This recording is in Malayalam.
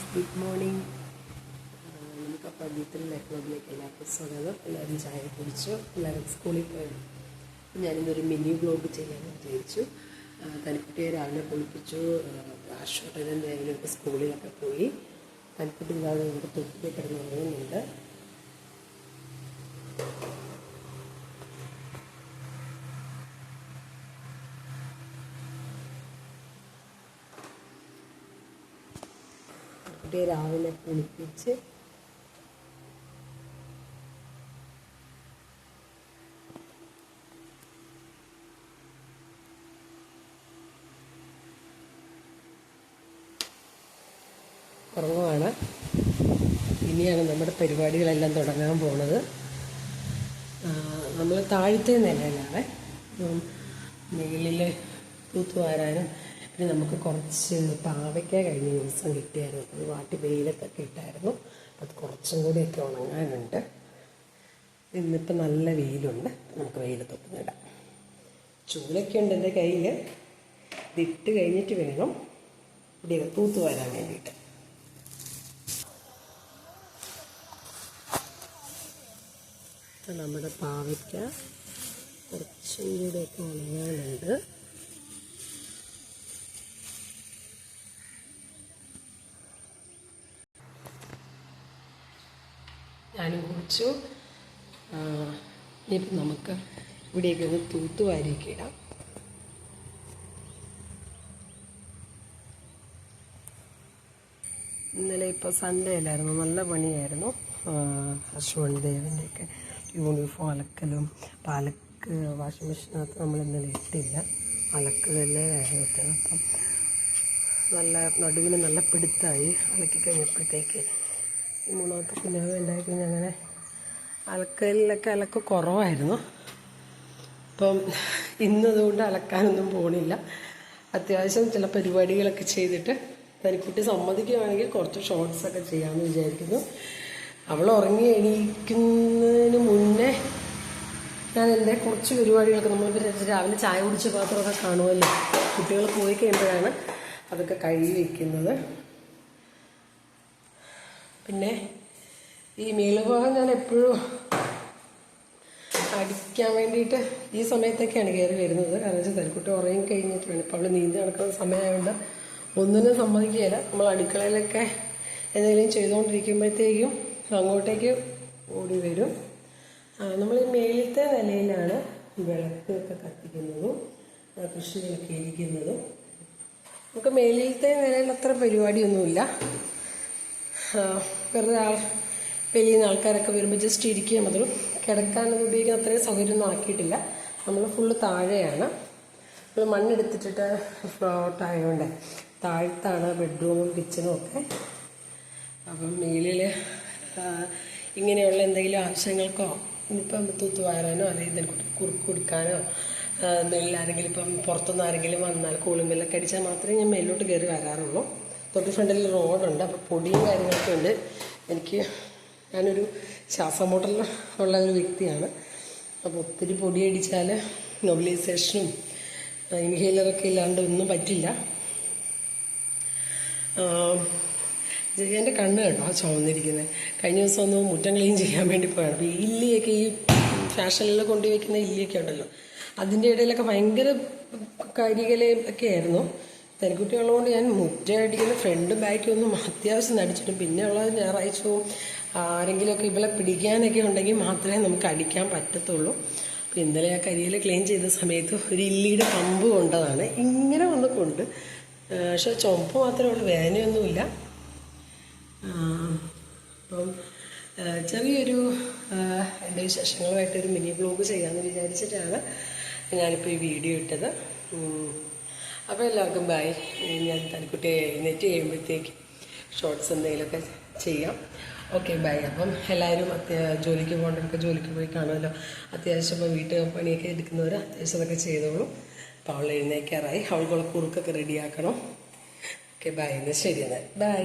Guys good morning. നമുക്കപ്പോൾ വീട്ടിൽ ലക്നൗവിലേക്ക് എല്ലാവർക്കും സ്വാഗതം. എല്ലാവരും ചായ കുടിച്ചു. എല്ലാവരും സ്കൂളിൽ പോയി. ഞാനിന്നൊരു മിനി വ്ലോഗ് ചെയ്യാൻ വിചാരിച്ചു. തനിക്കുട്ടിയെ രാവിലെ കുളിപ്പിച്ചു. ആശോട്ടനും ദേവനൊക്കെ സ്കൂളിലൊക്കെ പോയി. തനിക്കുട്ടി ഇല്ലാതെ ഇവിടെ തൊട്ടിൽ കുട്ടിയെ രാവിലെ കുളിപ്പിച്ച് ഉറങ്ങുവാണ്. ഇനിയാണ് നമ്മുടെ പരിപാടികളെല്ലാം തുടങ്ങാൻ പോണത്. നമ്മൾ താഴത്തെ നിലയിലാണ്. മുകളിൽ തൂത്തുവാരാനും പിന്നെ നമുക്ക് കുറച്ച് പാവയ്ക്ക കഴിഞ്ഞ ദിവസം കിട്ടിയായിരുന്നു. അത് വാട്ടി വെയിലത്തൊക്കെ ഇട്ടായിരുന്നു. അത് കുറച്ചും കൂടിയൊക്കെ ഉണങ്ങാനുണ്ട്. ഇന്നിപ്പോൾ നല്ല വെയിലുണ്ട്. നമുക്ക് വെയിലത്തൊക്കെ ഇടാം. ചൂലൊക്കെ ഉണ്ട് എന്റെ കയ്യിൽ ഇതിട്ട് കഴിഞ്ഞിട്ട് വേണം ഇവിടെ തൂത്ത് വരാൻ വേണ്ടിയിട്ട്. നമ്മുടെ പാവയ്ക്ക കുറച്ചും കൂടെയൊക്കെ ഉണങ്ങാനുണ്ട്. കുടിച്ചു ആ, നമുക്ക് ഇവിടെയൊക്കെ ഒന്ന് തൂത്തുവാരിയൊക്കെ ഇടാം. ഇന്നലെ ഇപ്പോൾ സൺഡേ അല്ലായിരുന്നു. നല്ല പണിയായിരുന്നു. ഹർഷവൺ ദേവന്റെയൊക്കെ യൂണിഫോം അലക്കലും അപ്പം അലക്ക് വാഷിംഗ് മെഷീനകത്ത് നമ്മൾ ഇന്നലെ ഇട്ടില്ല. അലക്ക് തന്നെ ഇട്ടത്. അപ്പം നല്ല നടുവിന് നല്ല പിടുത്തമായി അലക്കി കഴിഞ്ഞപ്പോഴത്തേക്ക് മൂന്നാമത്തെ കുഞ്ഞാവ് ഉണ്ടായി കഴിഞ്ഞാൽ അങ്ങനെ അലക്കലിലൊക്കെ അലക്ക് കുറവായിരുന്നു. അപ്പം ഇന്നതുകൊണ്ട് അലക്കാനൊന്നും പോണില്ല. അത്യാവശ്യം ചില പരിപാടികളൊക്കെ ചെയ്തിട്ട് തനിക്കുട്ടി സമ്മതിക്കുകയാണെങ്കിൽ കുറച്ച് ഷോർട്ട്സ് ഒക്കെ ചെയ്യാമെന്ന് വിചാരിക്കുന്നു. അവൾ ഉറങ്ങി എണീക്കുന്നതിന് മുന്നേ ഞാൻ എന്റെ കുറച്ച് പരിപാടികളൊക്കെ നമ്മൾ രാവിലെ ചായ കുടിച്ച പാത്രമൊക്കെ കാണുമല്ലോ. കുട്ടികൾ പോയി കഴിയുമ്പോഴാണ് അതൊക്കെ കഴുകി വെക്കുന്നത്. പിന്നെ ഈ മേലുഭാഗം ഞാൻ എപ്പോഴും അടിക്കാൻ വേണ്ടിയിട്ട് ഈ സമയത്തൊക്കെയാണ് കയറി വരുന്നത്. കാരണം വെച്ചാൽ തലക്കുട്ടി ഉറങ്ങി കഴിഞ്ഞിട്ട് ഇപ്പോൾ അവൾ നീന്തി നടക്കുന്ന സമയമായതുകൊണ്ട് ഒന്നിനും സമ്മതിക്കുകയില്ല. നമ്മൾ അടുക്കളയിലൊക്കെ എന്തെങ്കിലും ചെയ്തുകൊണ്ടിരിക്കുമ്പോഴത്തേക്കും അങ്ങോട്ടേക്ക് ഓടി വരും. നമ്മൾ ഈ മേലത്തെ നിലയിലാണ് വിളക്കൊക്കെ കത്തിക്കുന്നതും കൃഷികളൊക്കെ ഇരിക്കുന്നതും. നമുക്ക് മേലിലത്തെ നിലയിൽ അത്ര പരിപാടിയൊന്നുമില്ല. വെറുതെ ആൾ വെളിയിൽ നിന്ന് ആൾക്കാരൊക്കെ വരുമ്പോൾ ജസ്റ്റ് ഇരിക്കുക മാത്രം കിടക്കാനൊന്നും ഉപയോഗിക്കാൻ അത്രയും സൗകര്യമൊന്നും ആക്കിയിട്ടില്ല. നമ്മൾ ഫുള്ള് താഴെയാണ്. നമ്മൾ മണ്ണെടുത്തിട്ടിട്ട് ഫ്ലോട്ടായതുകൊണ്ട് താഴത്താണ് ബെഡ്റൂമും കിച്ചണും ഒക്കെ. അപ്പം മേലിൽ ഇങ്ങനെയുള്ള എന്തെങ്കിലും ആവശ്യങ്ങൾക്കോ ഇനിയിപ്പം തൂത്ത് വാരാനോ അല്ലെങ്കിൽ ഇതിനെ കുറുക്ക് കൊടുക്കാനോ മേളിൽ ആരെങ്കിലും ഇപ്പം പുറത്തുനിന്ന് ആരെങ്കിലും വന്നാൽ കൂളിംബെല്ലൊക്കെ അടിച്ചാൽ മാത്രമേ ഞാൻ മേലോട്ട് കയറി വരാറുള്ളൂ. തൊട്ട് ഫ്രണ്ടിൽ റോഡുണ്ട്. അപ്പോൾ പൊടിയും കാര്യങ്ങളൊക്കെ ഉണ്ട്. എനിക്ക് ഞാനൊരു ശ്വാസമുട്ടൽ ഉള്ള ഒരു വ്യക്തിയാണ്. അപ്പോൾ ഒത്തിരി പൊടി പൊടിയടിച്ചാൽ നൊബിലൈസേഷനും ഇൻഹേലറൊക്കെ ഇല്ലാണ്ട് ഒന്നും പറ്റില്ല. എന്റെ കണ്ണ് കേട്ടോ ആ ചുവന്നിരിക്കുന്നത് കഴിഞ്ഞ ദിവസം ഒന്ന് മുറ്റം ക്ലീൻ ചെയ്യാൻ വേണ്ടി പോയാണ്. അപ്പോൾ ഈ ഇല്ലിയൊക്കെ ഈ ഫാഷനിൽ കൊണ്ടുവയ്ക്കുന്ന ഇല്ലിയൊക്കെ ഉണ്ടല്ലോ. അതിന്റെ ഇടയിലൊക്കെ ഭയങ്കര കരികലയും ഒക്കെ ആയിരുന്നു. തനിക്കുട്ടി ഉള്ളതുകൊണ്ട് ഞാൻ മുറ്റയടിക്കുന്ന ഫ്രണ്ട് ബാക്കും ഒന്നും അത്യാവശ്യം നടിച്ചിട്ടും പിന്നെ ഉള്ളത് ഞായറാഴ്ചവും ആരെങ്കിലുമൊക്കെ ഇവളെ പിടിക്കാനൊക്കെ ഉണ്ടെങ്കിൽ മാത്രമേ നമുക്ക് അടിക്കാൻ പറ്റത്തുള്ളൂ. അപ്പോൾ ഇന്നലെ ആ കരിയിൽ ക്ലീൻ ചെയ്ത സമയത്ത് ഒരു ഇല്ലിയുടെ പമ്പ് കൊണ്ടതാണ്. ഇങ്ങനെ വന്ന് കൊണ്ട് പക്ഷെ ചുമപ്പ് മാത്രമേ ഉള്ളൂ വേദനയൊന്നുമില്ല. അപ്പം ചെറിയൊരു എന്റെ വിശേഷങ്ങളുമായിട്ടൊരു മിനി ബ്ലോഗ് ചെയ്യാമെന്ന് വിചാരിച്ചിട്ടാണ് ഞാനിപ്പോൾ ഈ വീഡിയോ ഇട്ടത്. അപ്പോൾ എല്ലാവർക്കും ബൈ ഞാൻ തനിക്കുട്ടിയെ എഴുന്നേറ്റ് കഴിയുമ്പോഴത്തേക്ക് ഷോർട്സ് എന്തെങ്കിലുമൊക്കെ ചെയ്യാം. ഓക്കെ ബൈ അപ്പം എല്ലാവരും അത്യാ ജോലിക്ക് പോകേണ്ടവർക്ക് ജോലിക്ക് പോയി കാണുമല്ലോ. അത്യാവശ്യം ഇപ്പോൾ വീട്ട് പണിയൊക്കെ എടുക്കുന്നവർ അത്യാവശ്യം അതൊക്കെ ചെയ്തോളൂ. അപ്പോൾ അവൾ എഴുന്നേക്കാറായി. അവൾക്കുള്ള കുറുക്കൊക്കെ റെഡിയാക്കണം ഓക്കെ ബൈ എന്നാൽ ശരി എന്നാൽ ബൈ